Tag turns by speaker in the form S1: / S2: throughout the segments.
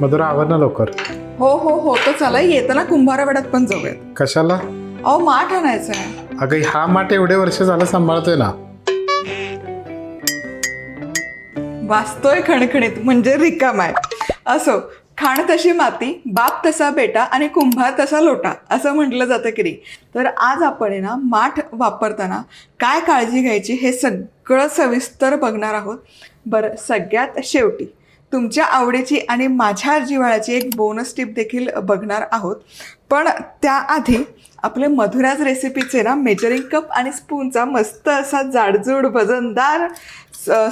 S1: मधुरा आवर ना लवकर.
S2: हो हो हो तर चला येताना कुंभारवाड्यात पण जाऊयात.
S1: कशाला?
S2: अहो माठ आणायचं आहे.
S1: अगं हा माठ एवढे वर्ष झालं सांभाळतोय ना.
S2: वाचतोय खणखणीत म्हणजे रिकाम आहे. असो खाण तशी माती बाप तसा बेटा आणि कुंभार तसा लोटा असं म्हटलं जातं की नाही. तर आज आपण आहे ना माठ वापरताना काय काळजी घ्यायची हे सगळं सविस्तर बघणार आहोत. बरं सगळ्यात शेवटी तुमच्या आवडीची आणि माझ्या जिव्हाळ्याची एक बोनस टिप देखील बघणार आहोत. पण त्याआधी आपले मधुराज रेसिपीचे ना मेजरिंग कप आणि स्पूनचा मस्त असा जाडजूड वजनदार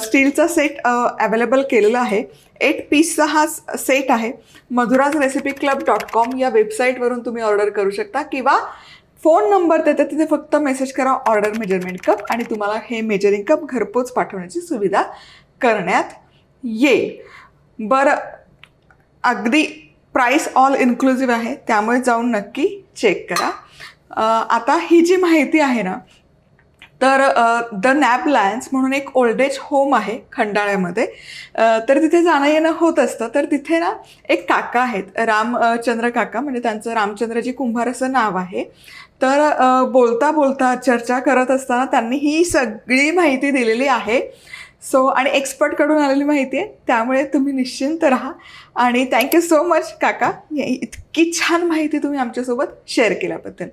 S2: स्टीलचा सेट अवेलेबल केलेला आहे. एट पीसचा हा सेट आहे. Madhura's recipe club dot com या वेबसाईटवरून तुम्ही ऑर्डर करू शकता किंवा फोन नंबर देतात तिथे फक्त मेसेज करा ऑर्डर मेजरमेंट कप आणि तुम्हाला हे मेजरिंग कप घरपोच पाठवण्याची सुविधा करण्यात येईल. बरं अगदी प्राईस ऑल इन्क्लुझिव्ह आहे त्यामुळे जाऊन नक्की चेक करा. आता ही जी माहिती आहे ना तर द नॅप लायन्स म्हणून एक ओल्ड एज होम आहे खंडाळ्यामध्ये. तर तिथे जाणं येणं होत असतं तर तिथे ना एक काका आहेत रामचंद्र काका म्हणजे त्यांचं रामचंद्रजी कुंभार असं नाव आहे. तर बोलता बोलता चर्चा करत असताना त्यांनी ही सगळी माहिती दिलेली आहे. सो आणि एक्सपर्टकडून आलेली माहिती आहे त्यामुळे तुम्ही निश्चिंत राहा. आणि थँक्यू सो मच काका. इतकी छान माहिती तुम्ही आमच्यासोबत शेअर केल्याबद्दल.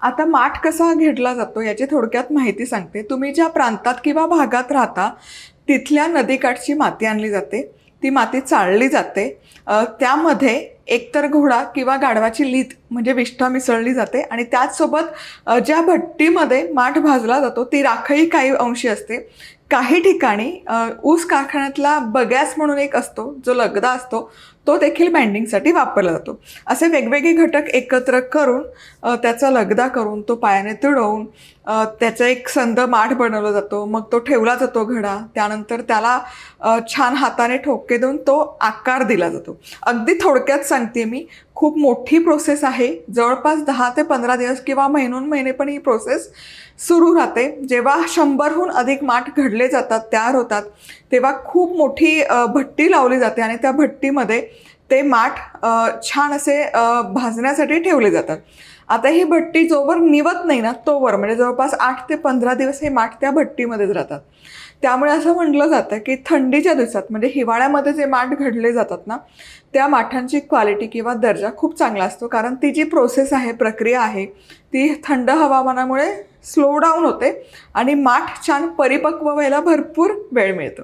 S2: आता माठ कसा घेतला जातो याची थोडक्यात माहिती सांगते. तुम्ही ज्या प्रांतात किंवा भागात राहता तिथल्या नदीकाठची माती आणली जाते. ती माती चाळली जाते. त्यामध्ये एकतर घोडा किंवा गाढवाची लीत म्हणजे विष्ठा मिसळली जाते आणि त्याचसोबत ज्या भट्टीमध्ये माठ भाजला जातो ती राखही काही अंशी असते. काही ठिकाणी ऊस कारखान्यातला बगॅस म्हणून एक असतो जो लगदा असतो तो देखील बँडिंगसाठी वापरला जातो. असे वेगवेगळे घटक एकत्र करून त्याचा लगदा करून तो पायाने तुडवून त्याचा एक संद माठ बनवला जातो. मग तो ठेवला जातो घडा. त्यानंतर त्याला छान हाताने ठोके देऊन तो आकार दिला जातो. अगदी थोडक्यात सांगते मी खूप मोठी प्रोसेस आहे. जवळपास दहा ते पंधरा दिवस किंवा महिनून महिने पण ही प्रोसेस सुरू राहते. जेव्हा शंभरहून अधिक माठ घडले जातात तयार होतात तेव्हा खूप मोठी भट्टी लावली जाते आणि त्या भट्टीमध्ये ते माठ छान असे भाजण्यासाठी ठेवले जातात. आता ही भट्टी जोवर निवत नाही ना तोवर. म्हणजे जवळपास आठ ते पंधरा दिवस हे माठ त्या भट्टीमध्येच राहतात. त्यामुळे असं म्हटलं जातं की थंडीच्या दिवसात म्हणजे हिवाळ्यामध्ये जे माठ घडले जातात ना त्या माठांची क्वालिटी किंवा दर्जा खूप चांगला असतो. कारण ती जी प्रोसेस आहे प्रक्रिया आहे ती थंड हवामानामुळे स्लो डाऊन होते आणि माठ छान परिपक्व व्हायला भरपूर वेळ मिळतो.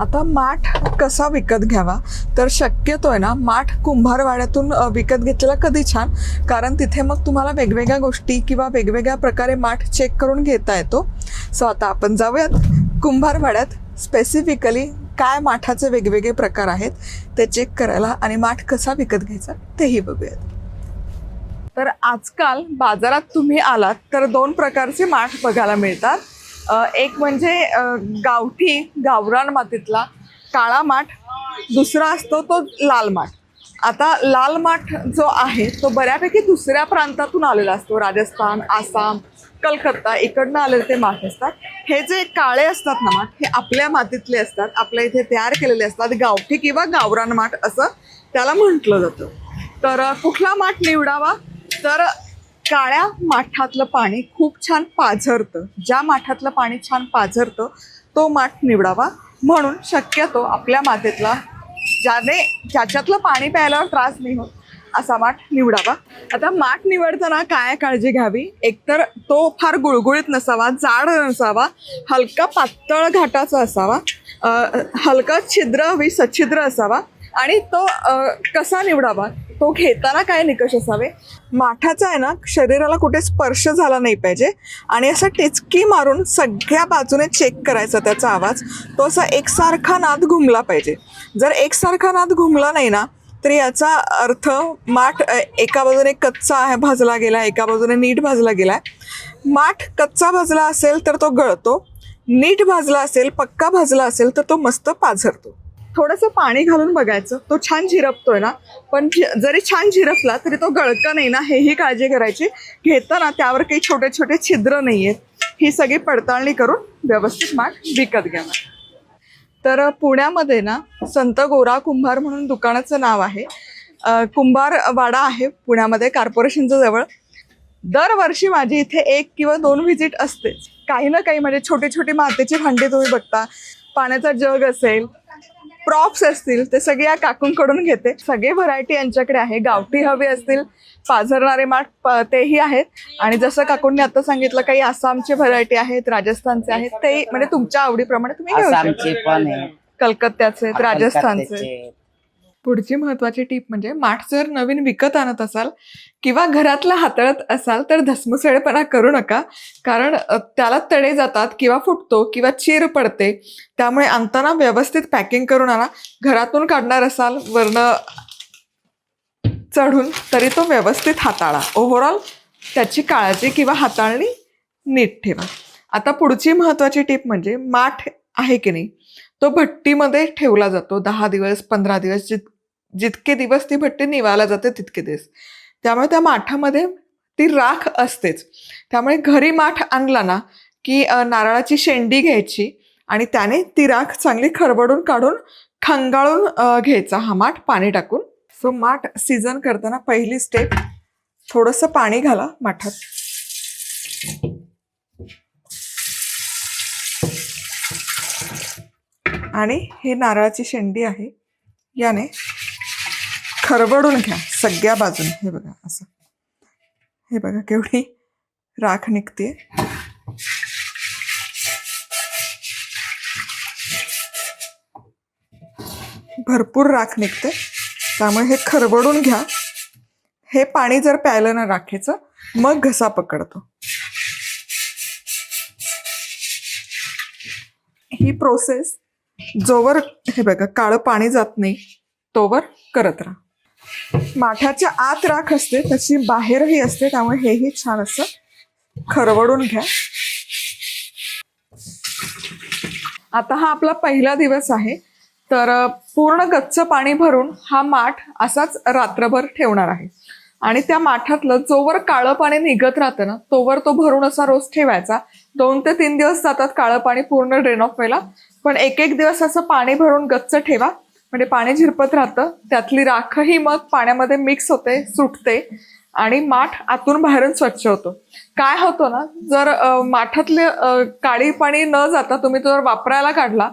S2: आता माठ कसा विकत घ्यावा? तर शक्यतो आहे ना माठ कुंभारवाड्यातून विकत घेतलेला कधी छान? कारण तिथे मग तुम्हाला वेगवेगळ्या गोष्टी किंवा वेगवेगळ्या प्रकारे माठ चेक करून घेता येतो. सो आता आपण जाऊयात कुंभारवाड्यात. स्पेसिफिकली काय माठाचे वेगवेगळे प्रकार आहेत ते चेक करायला आणि माठ कसा विकत घ्यायचा तेही बघूयात. तर आजकाल बाजारात तुम्ही आलात तर दोन प्रकारचे माठ बघायला मिळतात. एक म्हणजे गावठी गावरान मातीतला काळा माठ दुसरा असतो तो लाल माठ. आता लाल माठ जो आहे तो बऱ्यापैकी दुसऱ्या प्रांतातून आलेला असतो. राजस्थान आसाम कलकत्ता इकडनं आलेले ते माठ असतात. हे जे काळे असतात ना माठ हे आपल्या मातीतले असतात. आपल्या इथे तयार केलेले असतात. गावठी किंवा गावरान माठ असं त्याला म्हटलं जातं. तर कुठला माठ निवडावा? तर काळ्या माठातलं पाणी खूप छान पाझरतं. ज्या माठातलं पाणी छान पाझरतं तो माठ निवडावा. म्हणून शक्यतो आपल्या मातीतला ज्याने ज्याच्यातलं पाणी प्यायल्यावर त्रास नाही होत असा माठ निवडावा. आता माठ निवडताना काय काळजी घ्यावी? एकतर तो फार गुळगुळीत नसावा जाड नसावा हलका पातळ घाटाचा असावा हलका छिद्र हवी सच्छिद्र असावा आणि तो कसा निवडावा? तो घेताना काय निकष असावे? माठाचा आहे ना शरीराला कुठे स्पर्श झाला नाही पाहिजे. आणि असं टिचकी मारून सगळ्या बाजूने चेक करायचा त्याचा आवाज. तो असा एकसारखा नाद घुमला पाहिजे. जर एकसारखा नाद घुमला नाही ना तर याचा अर्थ माठ एका बाजूने कच्चा आहे भाजला गेला एका बाजूने नीट भाजला गेला आहे माठ कच्चा भाजला असेल तर तो गळतो. नीट भाजला असेल पक्का भाजला असेल तर तो मस्त पाझरतो. थोडंसं पाणी घालून बघायचं. तो छान झिरपतोय ना. पण जरी छान झिरपला तरी तो गळका नाही ना. हेही काळजी करायची. घेताना त्यावर काही छोटे छोटे छिद्र नाही आहेत ही सगळी पडताळणी करून व्यवस्थित माठ विकत घेणार तर पुण्यामध्ये ना संत गोरा कुंभार म्हणून दुकानाचं नाव आहे. कुंभार वाडा आहे पुण्यामध्ये कॉर्पोरेशनच्या जवळ. दरवर्षी माझी इथे एक किंवा दोन व्हिजिट असतेच. काही ना काही म्हणजे छोटी छोटी मातेची भांडी तुम्ही बघता. पाण्याचा जग असेल प्रॉप्स असतील ते सगळे या काकूंकडून घेते. सगळे व्हरायटी यांच्याकडे आहे. गावठी हवे असतील पाझरणारे माठ तेही आहेत. आणि जसं काकूंनी आता सांगितलं काही आसामचे व्हरायटी आहेत राजस्थानचे आहेत ते म्हणजे तुमच्या आवडीप्रमाणे तुम्ही घेऊ शकता.
S3: आसामचे पण आहे
S2: कलकत्त्याचे आहेत, राजस्थानचे
S3: कलकत्त्याचे.
S2: पुढची महत्वाची टीप म्हणजे माठ जर नवीन विकत आणत असाल किंवा घरातला हाताळत असाल तर धसमुसळेपणा करू नका. कारण त्याला तडे जातात किंवा फुटतो किंवा चीर पडते. त्यामुळे आणताना व्यवस्थित पॅकिंग करून आणा. घरातून काढणार असाल वरनं चढून तरी तो व्यवस्थित हाताळा. ओव्हरऑल त्याची काळजी किंवा हाताळणी नीट ठेवा. आता पुढची महत्वाची टीप म्हणजे माठ आहे की नाही? तो भट्टीमध्ये ठेवला जातो. दहा दिवस पंधरा दिवस जित जितके दिवस ती भट्टी निवायला जाते तितके दिवस. त्यामुळे त्या माठामध्ये ती राख असतेच. त्यामुळे घरी माठ आणला ना की नारळाची शेंडी घ्यायची आणि त्याने ती राख चांगली खरबडून काढून खंगाळून घ्यायचा हा माठ पाणी टाकून. सो माठ सीझन करताना पहिली स्टेप थोडंसं पाणी घाला माठात. आणि हे नारळाची शेंडी आहे. याने खरबडून घ्या सगळ्या बाजूने. हे बघा असं. हे बघा केवढी राख निघते. भरपूर राख निघते. त्यामुळे हे खरबडून घ्या. हे पाणी जर प्यायलं ना राखेचं मग घसा पकडतो. ही प्रोसेस जोवर हे बघा काळं पाणी जात नाही तोवर करत राहा. माठाच्या आत राख असते तशी बाहेरही असते त्यामुळे हेही छान असं खरवडून घ्या. आता हा आपला पहिला दिवस आहे तर पूर्ण गच्च पाणी भरून हा माठ असाच रात्रभर ठेवणार आहे. आणि त्या माठातलं जोवर काळं पाणी निघत राहतं ना तोवर तो भरून असा रोज ठेवायचा. दोन ते तीन दिवस जातात काळं पाणी पूर्ण ड्रेन ऑफ व्हायला. पण एक एक दिवस असं पाणी भरून गच्च ठेवा. म्हणजे पाणी झिरपत राहतं. त्यातली राखही मग पाण्यामध्ये मिक्स होते सुटते आणि माठ आतून बाहेरून स्वच्छ होतो. काय होतो ना जर माठातले काळी पाणी न जाता तुम्ही तो जर वापरायला काढला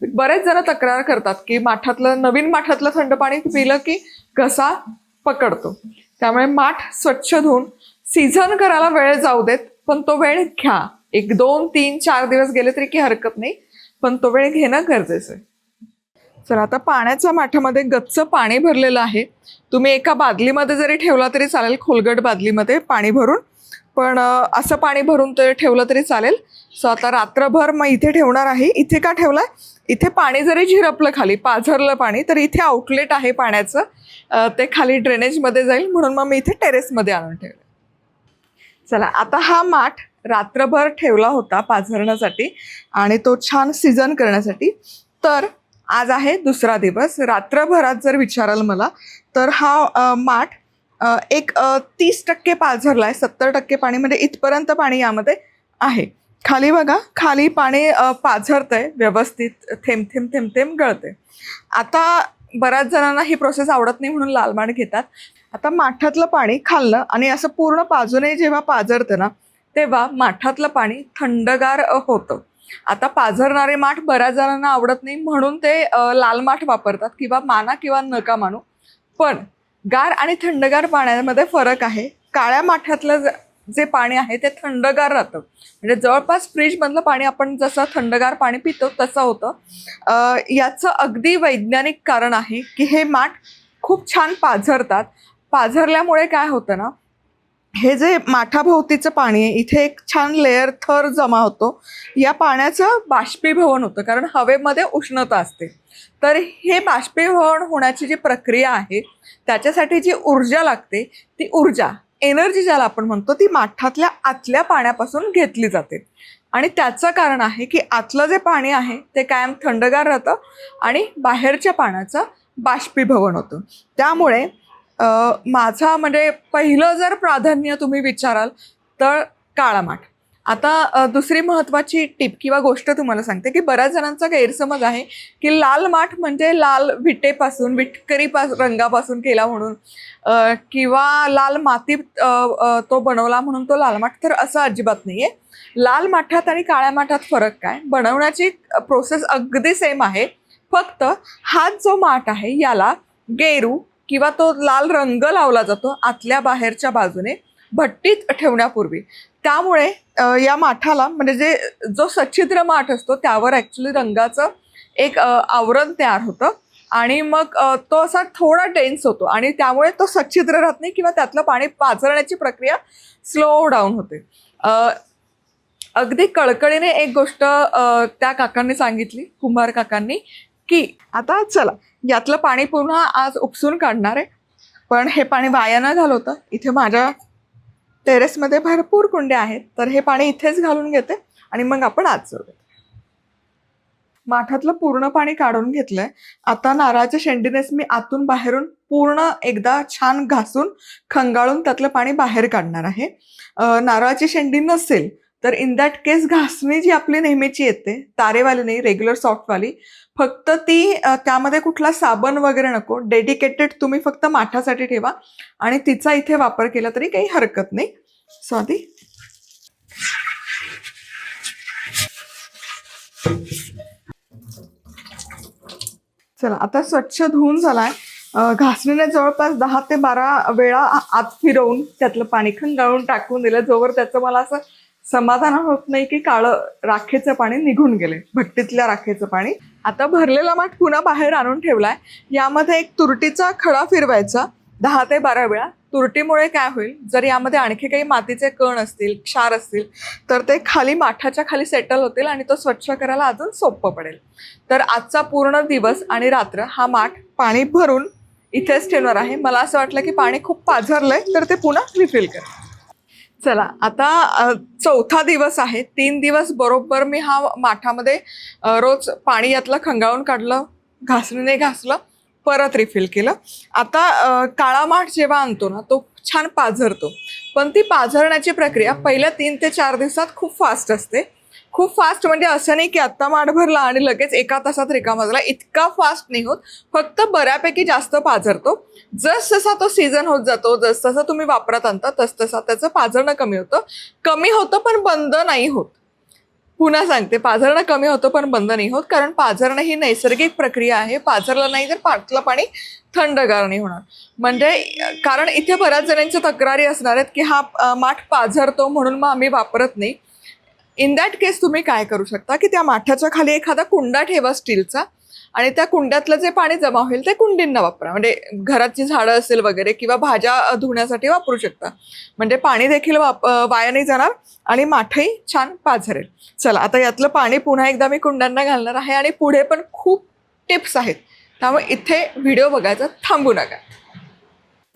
S2: बरेच जण तक्रार करतात की माठातलं नवीन माठातलं थंड पाणी पिलं की घसा पकडतो. त्यामुळे माठ स्वच्छ धुवून सीझन करायला वेळ जाऊ देत पण तो वेळ घ्या. एक दोन तीन चार दिवस गेले तरी की हरकत नाही. पण तो वेळ घेणं गरजेचं आहे. तर आता पाण्याच्या माठामध्ये गच्च पाणी भरलेलं आहे. तुम्ही एका बादलीमध्ये जरी ठेवला तरी चालेल खोलगट बादलीमध्ये पाणी भरून. पण असं पाणी भरून तरी ठेवलं तरी चालेल. सो आता रात्रभर मग इथे ठेवणार आहे. इथे का ठेवलाय? इथे पाणी जरी झिरपलं खाली पाझरलं पाणी तर इथे आउटलेट आहे पाण्याचं. ते खाली ड्रेनेजमध्ये जाईल म्हणून मग मी इथे टेरेसमध्ये आणून ठेवलं चला आता हा माठ रात्रभर ठेवला होता पाझरण्यासाठी आणि तो छान सीझन करण्यासाठी. तर आज आहे दुसरा दिवस. रात्रभरात जर विचाराल मला तर हा माठ एक तीस टक्के पाझरला आहे सत्तर टक्के पाणी म्हणजे इथपर्यंत पाणी यामध्ये आहे. खाली बघा खाली पाणी अ, पाझरतंय व्यवस्थित थेंब थेंब थेंब थेंब गळते आता बऱ्याच जणांना ही प्रोसेस आवडत नाही म्हणून लाल माठ घेतात. आता माठातलं पाणी खाल्लं आणि असं पूर्ण पाजूनही जेव्हा पाझरतं ना तेव्हा माठातलं पाणी थंडगार होतं. आता पाझरणारे माठ बऱ्याच जणांना आवडत नाही म्हणून ते लाल माठ वापरतात किंवा माना किंवा नका मानू. पण गार आणि थंडगार पाण्यामध्ये फरक आहे. काळ्या माठातलं जे पाणी आहे ते थंडगार राहतं. म्हणजे जवळपास फ्रीजमधलं पाणी आपण जसं थंडगार पाणी पितो तसं होतं. याचं अगदी वैज्ञानिक कारण आहे की हे माठ खूप छान पाझरतात. पाझरल्यामुळे काय होतं ना हे जे माठाभोवतीचं पाणी आहे इथे एक छान लेअर थर जमा होतो. या पाण्याचं बाष्पीभवन होतं कारण हवेमध्ये उष्णता असते. तर हे बाष्पीभवन होण्याची जी प्रक्रिया आहे त्याच्यासाठी जी ऊर्जा लागते ती ऊर्जा एनर्जी ज्याला आपण म्हणतो ती माठातल्या आतल्या पाण्यापासून घेतली जाते. आणि त्याचं कारण आहे की आतलं जे पाणी आहे ते कायम थंडगार राहतं आणि बाहेरच्या पाण्याचं बाष्पीभवन होतं. त्यामुळे माझा म्हणजे पहिलं जर प्राधान्य तुम्ही विचाराल तर काळा माठ आता दुसरी महत्त्वाची टीप किंवा गोष्ट तुम्हाला सांगते की बऱ्याच जणांचा गैरसमज आहे की लाल माठ म्हणजे लाल विटेपासून विटकरी पास रंगापासून केला म्हणून किंवा लाल माती तो बनवला म्हणून तो लाल माठ तर असं अजिबात नाही आहे लाल माठात आणि काळ्या माठात फरक काय? बनवण्याची प्रोसेस अगदी सेम आहे. फक्त हा जो माठ आहे याला गेरू किंवा तो लाल रंग लावला जातो आतल्या बाहेरच्या बाजूने भट्टीत ठेवण्यापूर्वी. त्यामुळे या माठाला म्हणजे जे जो सच्छिद्र माठ असतो त्यावर ॲक्च्युली रंगाचं एक आवरण तयार होतं. आणि मग तो असा थोडा डेन्स होतो आणि त्यामुळे तो सच्छिद्र राहत नाही किंवा त्यातलं पाणी पाझरण्याची प्रक्रिया स्लो डाऊन होते. अगदी कळकळीने एक गोष्ट त्या काकांनी सांगितली कुंभार काकांनी की आता चला यातलं पाणी पुन्हा आज उपसून काढणार आहे. पण हे पाणी वाया न घालवतं इथे माझ्या टेरेसमध्ये भरपूर कुंड्या आहेत. तर हे पाणी इथेच घालून घेते आणि मग आपण आज जाऊया माठातलं पूर्ण पाणी काढून घेतलंय. आता नारळाच्या शेंडीनेच मी आतून बाहेरून पूर्ण एकदा छान घासून खंगाळून त्यातलं पाणी बाहेर काढणार आहे. नारळाची शेंडी नसेल तर इन दॅट केस घासणी जी आपली नेहमीची येते तारेवाली नाही रेग्युलर सॉफ्टवाली फक्त ती त्यामध्ये कुठला साबण वगैरे नको. डेडिकेटेड तुम्ही फक्त माठासाठी ठेवा. आणि तिचा इथे वापर केला तरी काही हरकत नाही. स्वाती? चला आता स्वच्छ धुवून झालाय. घासणीने जवळपास दहा ते बारा वेळा आत फिरवून त्यातलं पाणी खंगाळून टाकून दिलं. जोवर त्याचं मला असं समाधान होत नाही की काळं राखेचं पाणी निघून गेले भट्टीतल्या राखेचं पाणी. आता भरलेला माठ पुन्हा बाहेर आणून ठेवलाय. यामध्ये एक तुरटीचा खडा फिरवायचा. दहा ते बारा वेळा. तुरटीमुळे काय होईल? जर यामध्ये आणखी काही मातीचे कण असतील क्षार असतील तर ते खाली माठाच्या खाली सेटल होतील आणि तो स्वच्छ करायला अजून सोपं पडेल. तर आजचा पूर्ण दिवस आणि रात्र हा माठ पाणी भरून इथेच ठेवणार आहे. मला असं वाटलं की पाणी खूप पाझरलंय तर ते पुन्हा रिफिल कर चला आता चौथा दिवस आहे. तीन दिवस बरोबर मी हा माठामध्ये रोज पाणी यातलं खंगाळून काढलं घासणीने घासलं परत रिफिल केलं. आता काळा माठ जेव्हा आणतो ना तो छान पाझरतो. पण ती पाझरण्याची प्रक्रिया पहिल्या तीन ते चार दिवसात खूप फास्ट असते. खूप फास्ट म्हणजे असं नाही की आत्ता माठ भरला आणि लगेच एका तासात रिकामा झाला. इतका फास्ट नाही होत. फक्त बऱ्यापैकी जास्त पाझरतो. जस जसा तो सीझन होत जातो जस तुम्ही वापरात आणता तस तसा त्याचं पाझरणं कमी होतं. कमी होतं पण बंद नाही होत. पुन्हा सांगते पाझरणं कमी होतं पण बंद नाही होत कारण पाझरणं ही नैसर्गिक प्रक्रिया आहे. पाझरलं नाही तर पाटलं पाणी थंडगार नाही होणार. म्हणजे कारण इथे बऱ्याच जणांच्या तक्रारी असणार आहेत की हा माठ पाझरतो म्हणून मग आम्ही वापरत नाही. इन दॅट केस तुम्ही काय करू शकता की त्या माठाच्या खाली एखादा कुंडा ठेवा स्टीलचा आणि त्या कुंड्यातलं जे पाणी जमा होईल ते कुंडींना वापरा. म्हणजे घरातची झाडं असेल वगैरे किंवा भाज्या धुण्यासाठी वापरू शकता. म्हणजे पाणी देखील वाप वाया नाही जाणार आणि माठही छान पाझरेल. चला आता यातलं पाणी पुन्हा एकदा मी कुंड्यांना घालणार आहे आणि पुढे पण खूप टिप्स आहेत. त्यामुळे इथे व्हिडिओ बघायचा थांबू नका.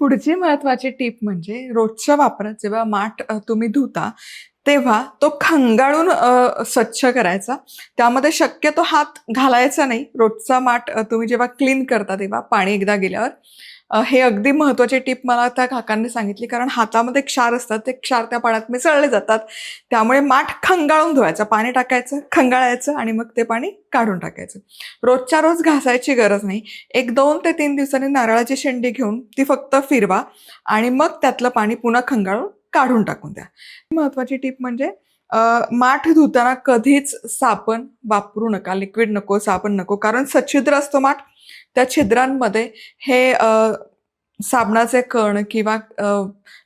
S2: पुढची महत्वाची टीप म्हणजे रोजच्या वापरात जेव्हा माठ तुम्ही धुता तेव्हा तो खंगाळून स्वच्छ करायचा. त्यामध्ये शक्यतो हात घालायचा नाही. रोजचा माठ तुम्ही जेव्हा क्लीन करता तेव्हा पाणी एकदा गेल्यावर. हे अगदी महत्त्वाची टीप मला त्या काकांनी सांगितली कारण हातामध्ये क्षार असतात ते क्षार त्या पाण्यात मिसळले जातात. त्यामुळे माठ खंगाळून धुवायचं पाणी टाकायचं खंगाळायचं आणि मग ते पाणी काढून टाकायचं. रोजच्या रोज घासायची गरज नाही. एक दोन ते तीन दिवसांनी नारळाची शेंडी घेऊन ती फक्त फिरवा आणि मग त्यातलं पाणी पुन्हा खंगाळून काढून टाकून द्या. महत्वाची टीप म्हणजे माठ धुताना कधीच साबण वापरू नका लिक्विड नको साबण नको कारण सच्छिद्र असतो माठ. त्या छिद्रांमध्ये हे साबणाचे कण किंवा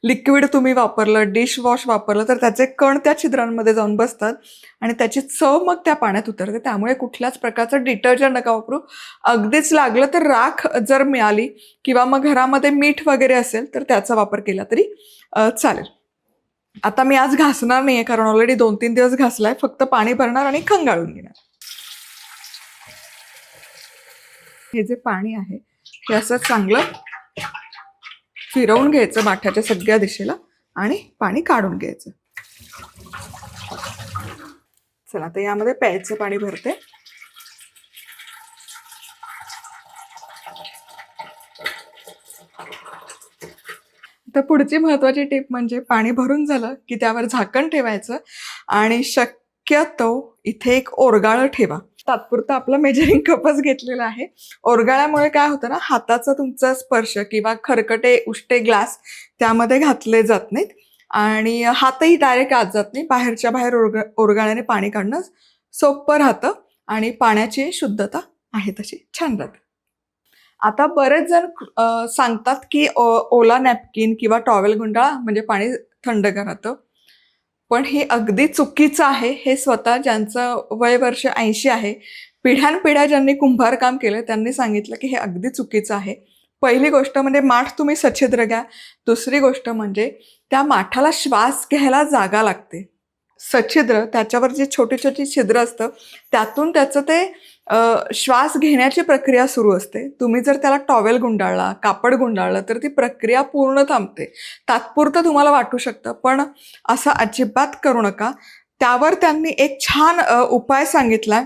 S2: लिक्विड तुम्ही वापरलं डिश वॉश वापरलं तर त्याचे कण त्या छिद्रांमध्ये जाऊन बसतात आणि त्याची चव मग त्या पाण्यात उतरते. त्यामुळे कुठल्याच प्रकारचं डिटर्जंट नका वापरू. अगदीच लागलं तर राख जर मिळाली किंवा मग घरामध्ये मीठ वगैरे असेल तर त्याचा वापर केला तरी चालेल. आता मी आज घासणार नाहीये कारण ऑलरेडी दोन तीन दिवस घासलाय. फक्त पाणी भरणार आणि खंगाळून घेणार. हे जे पाणी आहे हे असं चांगलं फिरवून घ्यायचं माठाच्या सगळ्या दिशेला आणि पाणी काढून घ्यायचं. चला आता यामध्ये प्यायचं पाणी भरते. तर पुढची महत्वाची टीप म्हणजे पाणी भरून झालं की त्यावर झाकण ठेवायचं आणि शक्यतो इथे एक ओरगाळं ठेवा. तात्पुरतं आपलं मेजरिंग कपच घेतलेलं आहे. ओरगाळ्यामुळे काय होतं ना हाताचा तुमचा स्पर्श किंवा खरकटे उष्टे ग्लास त्यामध्ये घातले जात नाहीत. आणि हातही डायरेक्ट आत जात नाही. बाहेरच्या बाहेर ओरग ओरगाळ्याने पाणी काढणं सोपं राहतं आणि पाण्याची शुद्धता आहे तशी. छान राहते. आता बरेच जण सांगतात की ओ- ओला नॅपकिन किंवा टॉवेल गुंडाळा म्हणजे पाणी थंड राहतं पण हे अगदी चुकीचं आहे. हे स्वतः ज्यांचं वय वर्ष ऐंशी आहे पिढ्यानपिढ्या ज्यांनी कुंभारकाम केलं त्यांनी सांगितलं की हे अगदी चुकीचं आहे. पहिली गोष्ट म्हणजे माठ तुम्ही सच्छिद्र घ्या. दुसरी गोष्ट म्हणजे त्या माठाला श्वास घ्यायला जागा लागते. सच्छिद्र त्याच्यावर जे छोटी छोटी छिद्र असतं त्यातून त्याचं ते श्वास घेण्याची प्रक्रिया सुरू असते. तुम्ही जर त्याला टॉवेल गुंडाळला कापड गुंडाळलं तर ती प्रक्रिया पूर्ण थांबते. तात्पुरतं तुम्हाला वाटू शकतं पण असं अजिबात करू नका. त्यावर त्यांनी एक छान उपाय सांगितला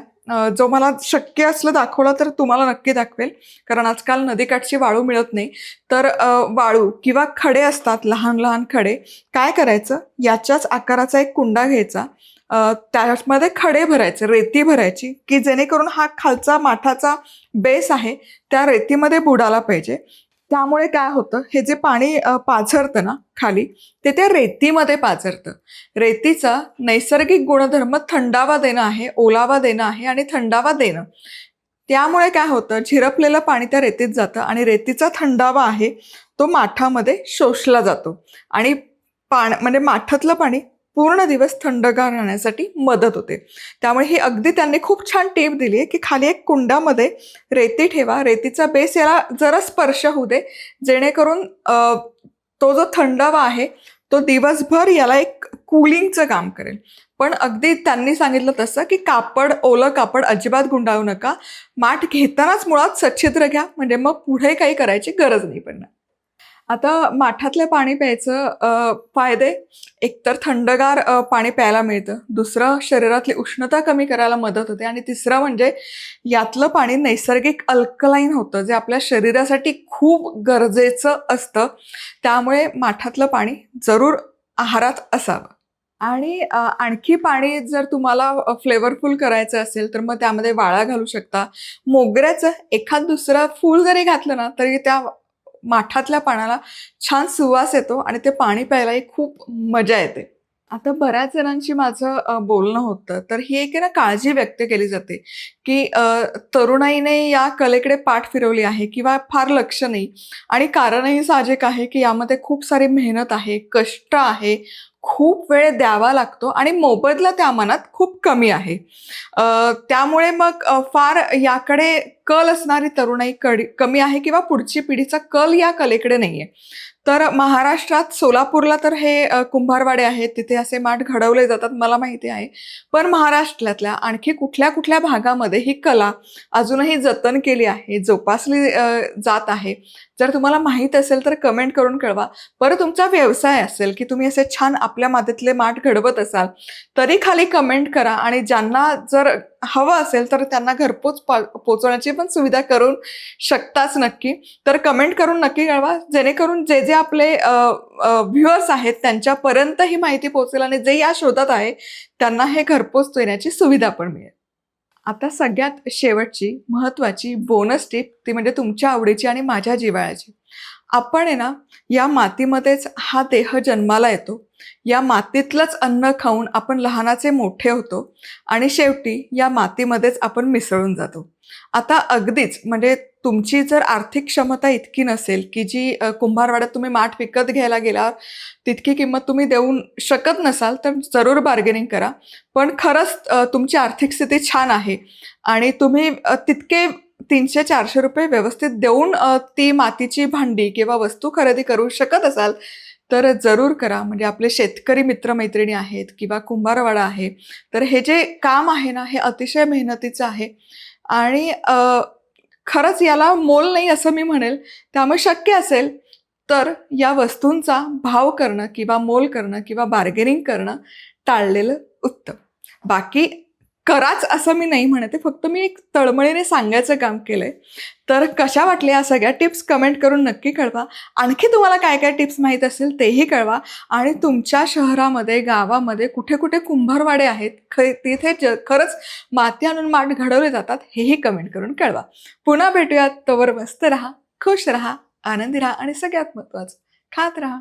S2: जो मला शक्य असलं दाखवला तर तुम्हाला नक्की दाखवेल. कारण आजकाल नदीकाठची वाळू मिळत नाही. तर वाळू किंवा खडे असतात लहान लहान खडे काय करायचं? याच्याच आकाराचा एक कुंडा घ्यायचा. त्यामध्ये खडे भरायचे रेती भरायची की जेणेकरून हा खालचा माठाचा बेस आहे त्या रेतीमध्ये बुडाला पाहिजे. त्यामुळे काय होतं हे जे पाणी पाझरतं ना खाली ते त्या रेतीमध्ये पाझरतं. रेतीचा नैसर्गिक गुणधर्म थंडावा देणं आहे ओलावा देणं आहे आणि थंडावा देणं. त्यामुळे काय होतं झिरपलेलं पाणी त्या रेतीत जातं आणि रेतीचा थंडावा आहे तो माठामध्ये शोषला जातो. आणि पाण म्हणजे माठातलं पाणी पूर्ण दिवस थंडगार राहण्यासाठी मदत होते. त्यामुळे ही अगदी त्यांनी खूप छान टीप दिली आहे की खाली एक कुंडामध्ये रेती ठेवा. रेतीचा बेस याला जरा स्पर्श होऊ दे. जेणेकरून तो जो थंडावा आहे तो दिवसभर याला एक कुलिंगचं काम करेल. पण अगदी त्यांनी सांगितलं तसं की कापड ओलं कापड अजिबात गुंडाळू नका. माठ घेतानाच मुळात सच्छिद्र घ्या. म्हणजे मग पुढे काही करायची गरज नाही पडणार. आता माठातलं पाणी प्यायचं फायदे? एकतर थंडगार पाणी प्यायला मिळतं. दुसरं शरीरातली उष्णता कमी करायला मदत होते. आणि तिसरं म्हणजे यातलं पाणी नैसर्गिक अल्कलाईन होतं जे आपल्या शरीरासाठी खूप गरजेचं असतं. त्यामुळे माठातलं पाणी जरूर आहारात असावं. आणि आणखी पाणी जर तुम्हाला फ्लेवरफुल करायचं असेल तर मग त्यामध्ये वाळा घालू शकता. मोगऱ्याचं एखाद दुसरं फूल जरी घातलं ना तरी त्या माठातल्या पाण्याला छान सुवास येतो आणि ते पाणी प्यायलाही खूप मजा येते. आता बऱ्याच जणांशी माझं बोलणं होतं तर ही एक आहे ना काळजी व्यक्त केली जाते की तरुणाईने या कलेकडे पाठ फिरवली आहे किंवा फार लक्ष नाही आणि कारणही साहजिक आहे की यामध्ये खूप सारी मेहनत आहे कष्ट आहे खूप वेळ द्यावा लागतो आणि मोबदला त्या मनात खूप कमी आहे. त्यामुळे मग फार याकडे कल असणारी तरुणाई कडी कमी आहे किंवा पुढची पिढीचा कल या कलेकडे नाही आहे तर महाराष्ट्रात सोलापूरला तर हे कुंभारवाडे आहेत तिथे असे माठ घडवले जातात मला माहिती आहे. पण महाराष्ट्रातल्या आणखी कुठल्या कुठल्या भागामध्ये ही कला अजूनही जतन केली आहे जोपासली जात आहे? जर तुम्हाला माहीत असेल तर कमेंट करून कळवा. बरं तुमचा व्यवसाय असेल की तुम्ही असे छान आपल्या मातीतले माठ घडवत असाल तरी खाली कमेंट करा आणि ज्यांना जर हवं असेल तर त्यांना घरपोच पा पोचवण्याची पण सुविधा करून शकताच नक्की. तर कमेंट करून नक्की कळवा. जेणेकरून जे जे आपले व्ह्युअर्स आहेत त्यांच्यापर्यंत ही माहिती पोहोचेल आणि जे या शोधात आहे त्यांना हे घरपोच देण्याची सुविधा पण मिळेल. आता सगळ्यात शेवटची महत्त्वाची बोनस टिप ती म्हणजे तुमच्या आवडीची आणि माझ्या जिव्हाळ्याची. आपण आहे ना या मातीमध्येच हा देह जन्माला येतो. या मातीतलंच अन्न खाऊन आपण लहानाचे मोठे होतो आणि शेवटी या मातीमध्येच आपण मिसळून जातो. आता अगदीच म्हणजे तुमची जर आर्थिक क्षमता इतकी नसेल की जी कुंभारवाड्यात तुम्ही माठ विकत घ्यायला गेल्यावर तितकी किंमत तुम्ही देऊ शकत नसाल तर जरूर बार्गेनिंग करा. पण खरंच तुमची आर्थिक स्थिती छान आहे आणि तुम्ही तितके तीनशे चारशे रुपये व्यवस्थित देऊन ती मातीची भांडी किंवा वस्तू खरेदी करू शकत असाल तर जरूर करा. म्हणजे आपले शेतकरी मित्रमैत्रिणी आहेत किंवा कुंभारवाडा आहे तर हे जे काम आहे ना हे अतिशय मेहनतीचं आहे. आणि खरंच याला मोल नाही असं मी म्हणेल. त्यामुळे शक्य असेल तर या वस्तूंचा भाव करणं किंवा मोल करणं किंवा बार्गेनिंग करणं टाळलेलं उत्तम. बाकी कराच असं मी नाही म्हणते फक्त मी एक तळमळीने सांगायचं काम केलंय. तर कशा वाटल्या या सगळ्या टिप्स कमेंट करून नक्की कळवा. आणखी तुम्हाला काय काय टिप्स माहीत असेल तेही कळवा. आणि तुमच्या शहरामध्ये गावामध्ये कुठे कुठे कुंभारवाडे आहेत ख तिथे ज खरंच माती आणून माठ घडवले जातात हेही कमेंट करून कळवा. पुन्हा भेटूयात. तवर मस्त राहा खुश राहा आनंदी राहा आणि सगळ्यात महत्त्वाचं खात राहा.